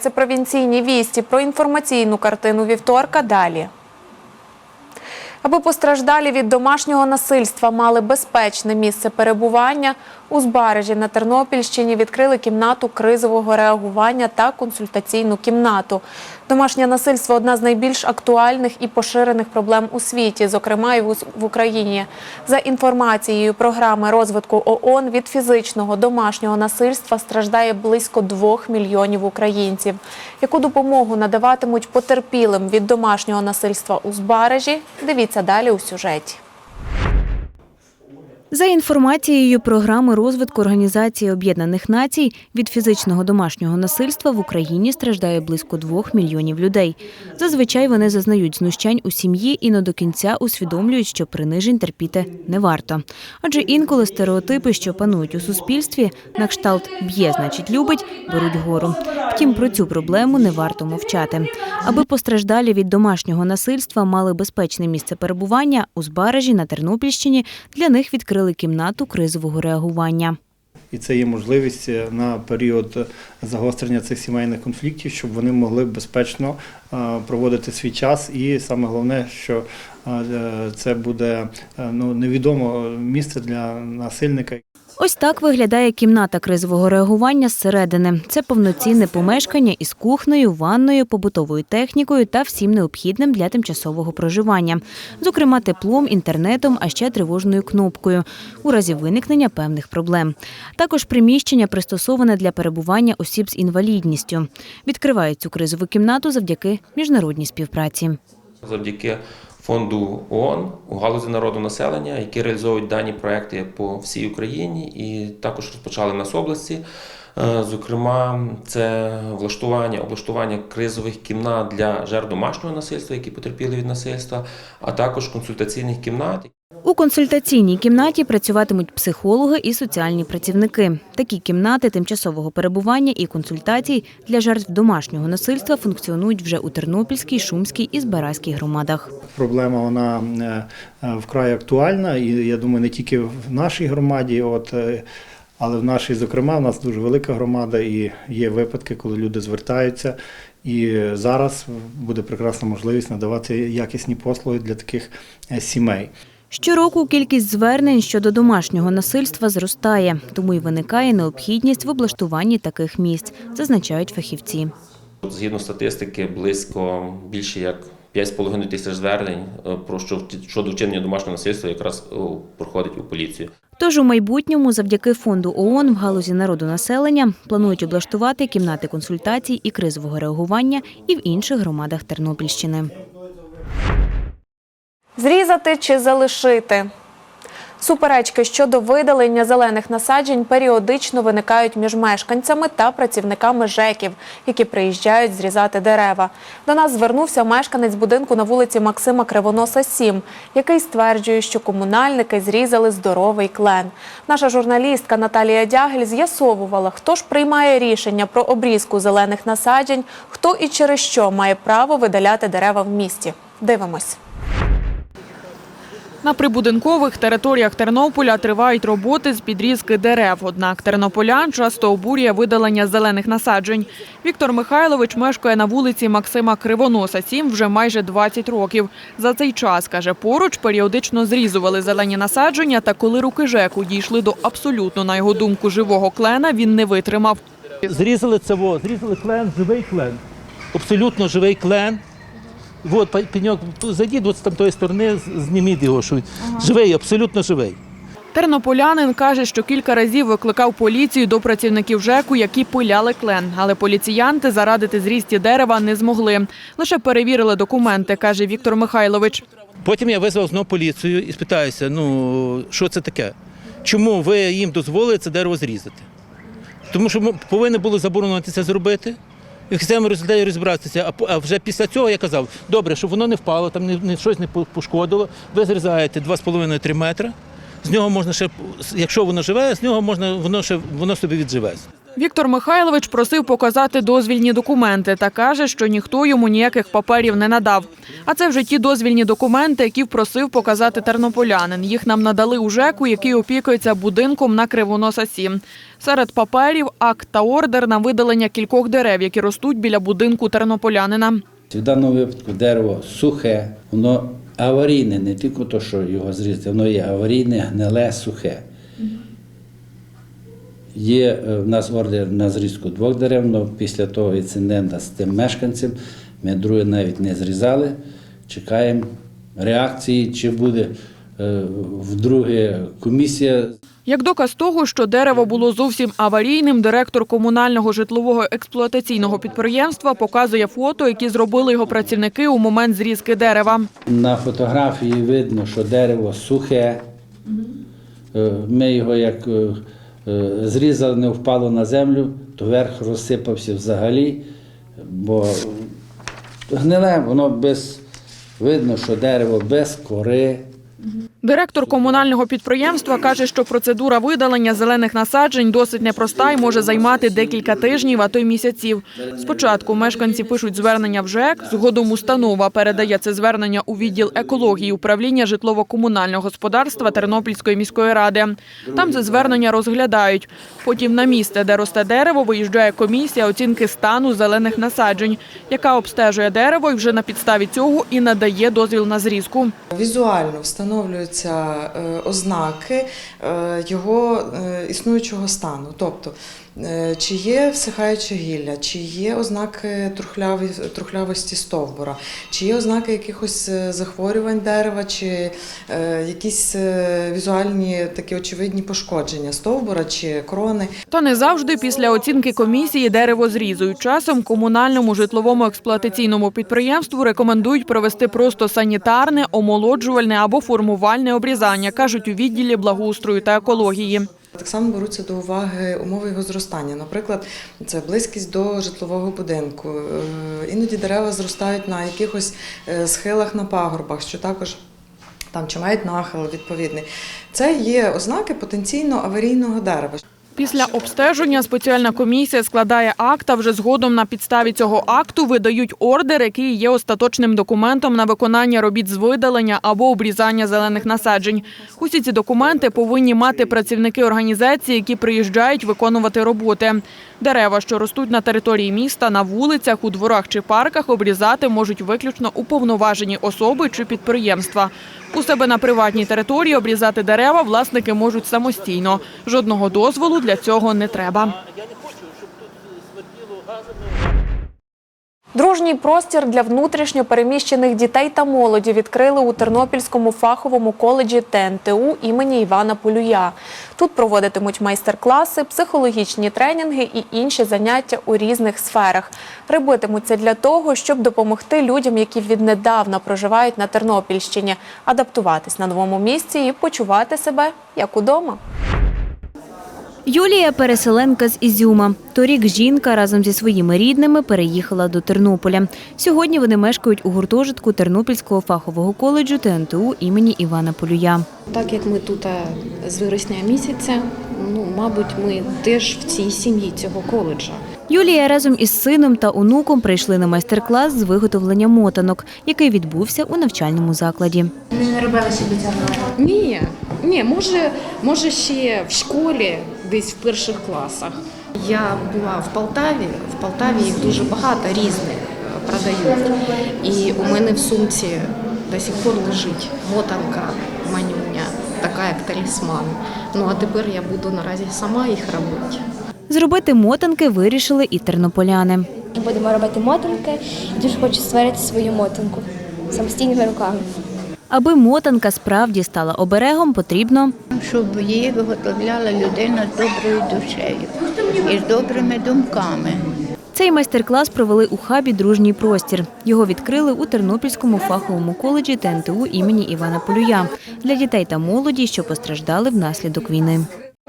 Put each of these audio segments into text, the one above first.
Це провінційні вісті. Про інформаційну картину вівторка далі. Аби постраждалі від домашнього насильства мали безпечне місце перебування, у Збаражі на Тернопільщині відкрили кімнату кризового реагування та консультаційну кімнату. Домашнє насильство одна з найбільш актуальних і поширених проблем у світі, зокрема і в Україні. За інформацією програми розвитку ООН, від фізичного домашнього насильства страждає близько двох мільйонів українців. Яку допомогу надаватимуть потерпілим від домашнього насильства у Збаражі? Дивіться далі у сюжеті. За інформацією програми розвитку Організації Об'єднаних Націй, від фізичного домашнього насильства в Україні страждає близько двох мільйонів людей. Зазвичай вони зазнають знущань у сім'ї і не до кінця усвідомлюють, що принижень терпіти не варто. Адже інколи стереотипи, що панують у суспільстві, на кшталт б'є, значить любить, беруть гору. Втім, про цю проблему не варто мовчати. Аби постраждалі від домашнього насильства мали безпечне місце перебування у Збаражі на Тернопільщині, для них відкрили кімнату кризового реагування. І це є можливість е, на період загострення цих сімейних конфліктів, щоб вони могли безпечно е, проводити свій час. І саме головне, що е, це буде е, ну, невідоме місце для насильника. Ось так виглядає кімната кризового реагування зсередини. Це повноцінне помешкання із кухнею, ванною, побутовою технікою та всім необхідним для тимчасового проживання, зокрема теплом, інтернетом, а ще тривожною кнопкою у разі виникнення певних проблем. Також приміщення пристосоване для перебування осіб з інвалідністю. Відкривають цю кризову кімнату завдяки міжнародній співпраці. завдяки фонду ООН у галузі народу населення, які реалізовують дані проекти по всій Україні, і також розпочали нас області. Е, Зокрема, це влаштування, облаштування кризових кімнат для жертв домашнього насильства, які потерпіли від насильства, а також консультаційних кімнат. У консультаційній кімнаті працюватимуть психологи і соціальні працівники. Такі кімнати тимчасового перебування і консультацій для жертв домашнього насильства функціонують вже у Тернопільській, Шумській і Збаразькій громадах. Проблема вона е, е, вкрай актуальна, і я думаю, не тільки в нашій громаді, от, е, але в нашій, зокрема, в нас дуже велика громада, і є випадки, коли люди звертаються. І зараз буде прекрасна можливість надавати якісні послуги для таких сімей. Щороку кількість звернень щодо домашнього насильства зростає, тому й виникає необхідність в облаштуванні таких місць, зазначають фахівці. Згідно статистики, близько більше як 5,5 тисяч звернень е, про що щодо вчинення домашнього насильства якраз е, проходить у поліцію. Тож у майбутньому, завдяки фонду ООН в галузі народу населення планують облаштувати кімнати консультацій і кризового реагування і в інших громадах Тернопільщини. Зрізати чи залишити? Суперечки щодо видалення зелених насаджень періодично виникають між мешканцями та працівниками ЖЕКів, які приїжджають зрізати дерева. До нас звернувся мешканець будинку на вулиці Максима Кривоноса 7, який стверджує, що комунальники зрізали здоровий клен. Наша журналістка Наталія Дягель з'ясовувала, хто ж приймає рішення про обрізку зелених насаджень, хто і через що має право видаляти дерева в місті. Дивимось. На прибудинкових територіях Тернополя тривають роботи з підрізки дерев. Однак тернополян часто обурює видалення зелених насаджень. Віктор Михайлович мешкає на вулиці Максима Кривоноса, 7 вже майже 20 років. За цей час, каже, поруч періодично зрізували зелені насадження, та коли руки ЖЕКу дійшли до абсолютно, на його думку, живого клена, він не витримав. Зрізали це, зрізали клен, живий клен. Абсолютно живий клен. От па- пеньок, зайдіть от з там тої сторони, зніміть його, що він живий, абсолютно живий. Тернополянин каже, що кілька разів викликав поліцію до працівників ЖЕКу, які пиляли клен. Але поліціянти зарадити зрісті дерева не змогли. Лише перевірили документи, каже Віктор Михайлович. Потім я визвав знову поліцію і спитаюся, ну що це таке? Чому ви їм дозволили це дерево зрізати? Тому що ми повинні були заборонити це зробити. Цьому результаті розібратися. А вже після цього я казав, добре, щоб воно не впало, там не, не щось не пошкодило. Ви зрізаєте 2,5-3 метри. З нього можна ще, якщо воно живе, з нього можна воно ще воно собі відживе. Віктор Михайлович просив показати дозвільні документи та каже, що ніхто йому ніяких паперів не надав. А це вже ті дозвільні документи, які просив показати тернополянин. Їх нам надали у ЖЕКу, який опікується будинком на Кривоноса 7. Серед паперів акт та ордер на видалення кількох дерев, які ростуть біля будинку тернополянина. В даному випадку дерево сухе, воно аварійне, не тільки то, що його зрізати, воно є аварійне, гниле, сухе. Є е, в нас ордер на зрізку двох дерев, але після того інциденту з тим мешканцем ми друге навіть не зрізали. Чекаємо реакції, чи буде е, вдруге комісія Як доказ того, що дерево було зовсім аварійним, директор комунального житлового експлуатаційного підприємства показує фото, які зробили його працівники у момент зрізки дерева. На фотографії видно, що дерево сухе. Е, Ми його як е, е, не впало на землю, то верх розсипався взагалі, бо гниле, воно без видно, що дерево без кори. Директор комунального підприємства каже, що процедура видалення зелених насаджень досить непроста і може займати декілька тижнів, а то й місяців. Спочатку мешканці пишуть звернення в ЖЕК, згодом установа передає це звернення у відділ екології управління житлово-комунального господарства Тернопільської міської ради. Там це звернення розглядають. Потім на місце, де росте дерево, виїжджає комісія оцінки стану зелених насаджень, яка обстежує дерево і вже на підставі цього і надає дозвіл на зрізку. Візуально встановлюються е, ознаки е, його е, існуючого стану. Тобто, чи є всихаюче гілля, чи є ознаки трухлявості стовбура, чи є ознаки якихось е, захворювань дерева, чи е, якісь е, візуальні такі очевидні пошкодження стовбура чи крони. Та не завжди після оцінки комісії дерево зрізують. Часом комунальному житловому експлуатаційному підприємству рекомендують провести просто санітарне, омолоджувальне або формувальне обрізання, кажуть у відділі благоустрою та екології. Так само беруться до уваги умови його зростання. Наприклад, це близькість до житлового будинку. Е, Іноді дерева зростають на якихось е, схилах на пагорбах, що також там чи мають нахил відповідний. Це є ознаки потенційно аварійного дерева. Після обстеження спеціальна комісія складає акт, а вже згодом на підставі цього акту видають ордер, який є остаточним документом на виконання робіт з видалення або обрізання зелених насаджень. Усі ці документи повинні мати працівники організації, які приїжджають виконувати роботи. Дерева, що ростуть на території міста, на вулицях, у дворах чи парках, обрізати можуть виключно уповноважені особи чи підприємства. У себе на приватній території обрізати дерева власники можуть самостійно. Жодного дозволу для цього не треба. Дружній простір для внутрішньо переміщених дітей та молоді відкрили у Тернопільському фаховому коледжі ТНТУ імені Івана Полюя. Тут проводитимуть майстер-класи, психологічні тренінги і інші заняття у різних сферах. Робитимуться для того, щоб допомогти людям, які віднедавна проживають на Тернопільщині, адаптуватись на новому місці і почувати себе як удома. Юлія переселенка з Ізюма. Торік жінка разом зі своїми рідними переїхала до Тернополя. Сьогодні вони мешкають у гуртожитку Тернопільського фахового коледжу ТНТУ імені Івана Полюя. Так як ми тут е, з вересня місяця, ну мабуть, ми теж в цій сім'ї цього коледжа. Юлія разом із сином та онуком прийшли на майстер-клас з виготовлення мотанок, який відбувся у навчальному закладі. Ні, ні, може, може ще в школі, десь в перших класах. Я була в Полтаві. В Полтаві їх дуже багато різних е, продають. І у мене в сумці до сих пор лежить мотанка манюня, така як талісман. Ну а тепер я буду наразі сама їх робити. Зробити мотанки вирішили і тернополяни. Будемо робити мотанки. Дуже хочу створити свою мотанку самостійними руками. Аби мотанка справді стала оберегом, потрібно щоб її виготовляла людина з доброю душею і з добрими думками. Цей майстер-клас провели у хабі Дружній простір. Його відкрили у Тернопільському фаховому коледжі ТНТУ імені Івана Полюя для дітей та молоді, що постраждали внаслідок війни.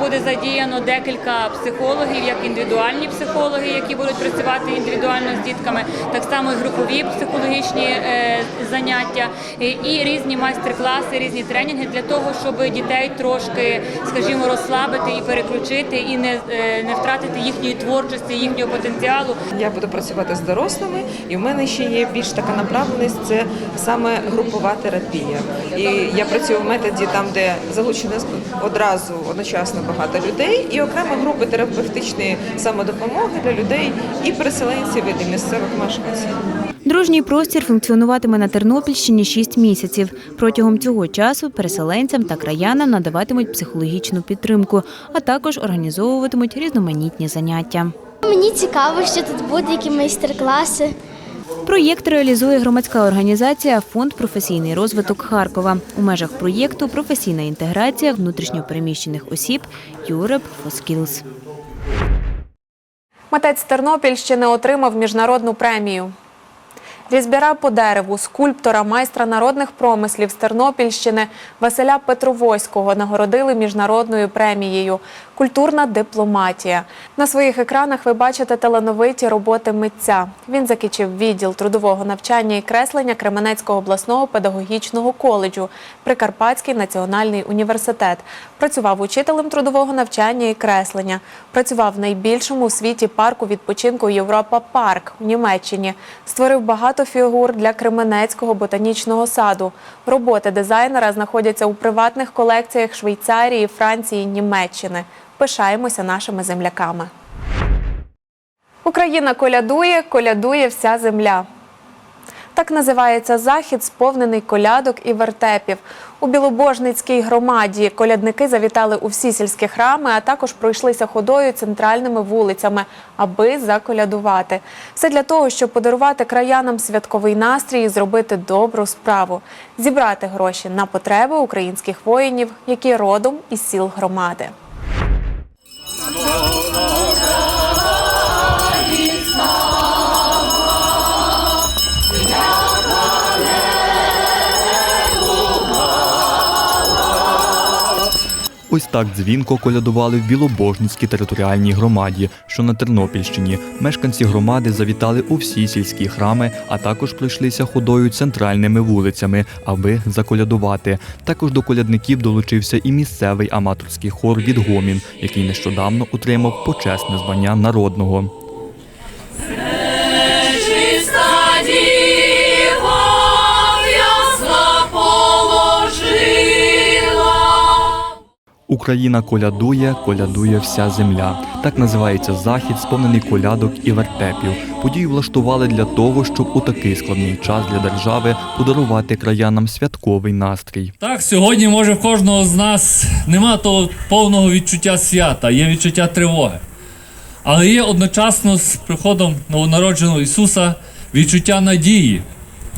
Буде задіяно декілька психологів, як індивідуальні психологи, які будуть працювати індивідуально з дітками, так само і групові психологічні е, заняття, і, різні майстер-класи, різні тренінги для того, щоб дітей трошки, скажімо, розслабити і переключити, і не, е, не втратити їхньої творчості, їхнього потенціалу. Я буду працювати з дорослими, і в мене ще є більш така направленість це саме групова терапія. І я працюю в методі там, де залучено одразу одночасно багато людей, і окремо групи терапевтичної самодопомоги для людей і переселенців і місцевих мешканців. Дружній простір функціонуватиме на Тернопільщині 6 місяців. Протягом цього часу переселенцям та краянам надаватимуть психологічну підтримку, а також організовуватимуть різноманітні заняття. Мені цікаво, що тут буде, які майстер-класи. Проєкт реалізує громадська організація Фонд професійний розвиток Харкова. У межах проєкту професійна інтеграція внутрішньопереміщених осіб Europe for Skills. Митець Тернопільщини отримав міжнародну премію. Різьбяра по дереву, скульптора, майстра народних промислів з Тернопільщини Василя Петровоського нагородили міжнародною премією Культурна дипломатія. На своїх екранах ви бачите талановиті роботи митця. Він закінчив відділ трудового навчання і креслення Кременецького обласного педагогічного коледжу, Прикарпатський національний університет. Працював учителем трудового навчання і креслення. Працював в найбільшому у світі парку відпочинку Європа Парк у Німеччині. Створив багато фігур для Кременецького ботанічного саду. Роботи дизайнера знаходяться у приватних колекціях Швейцарії, Франції, Німеччини. Пишаємося нашими земляками. Україна колядує, колядує вся земля. Так називається захід, сповнений колядок і вертепів. У Білобожницькій громаді колядники завітали у всі сільські храми, а також пройшлися ходою центральними вулицями, аби заколядувати. Все для того, щоб подарувати краянам святковий настрій і зробити добру справу, зібрати гроші на потреби українських воїнів, які родом із сіл громади. Ось так дзвінко колядували в Білобожницькій територіальній громаді, що на Тернопільщині. Мешканці громади завітали у всі сільські храми, а також пройшлися ходою центральними вулицями, аби заколядувати. Також до колядників долучився і місцевий аматорський хор «Відгомін», який нещодавно отримав почесне звання народного. Україна колядує, колядує вся земля. Так називається захід, сповнений колядок і вертепів. Подію влаштували для того, щоб у такий складний час для держави подарувати краянам святковий настрій. Так, сьогодні, може, в кожного з нас нема того повного відчуття свята, є відчуття тривоги. Але є одночасно з приходом новонародженого Ісуса відчуття надії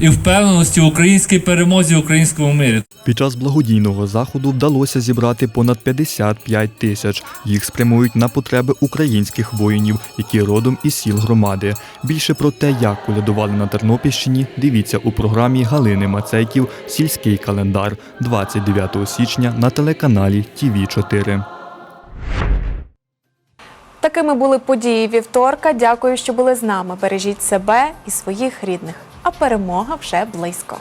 і впевненості в українській перемозі, в українському мирі. Під час благодійного заходу вдалося зібрати понад 55 тисяч. Їх спрямують на потреби українських воїнів, які родом із сіл громади. Більше про те, як колядували на Тернопільщині, дивіться у програмі Галини Мацейків Сільський календар 29 січня на телеканалі ТІВІ 4 Такими були події вівторка. Дякую, що були з нами. Бережіть себе і своїх рідних. А перемога вже близько.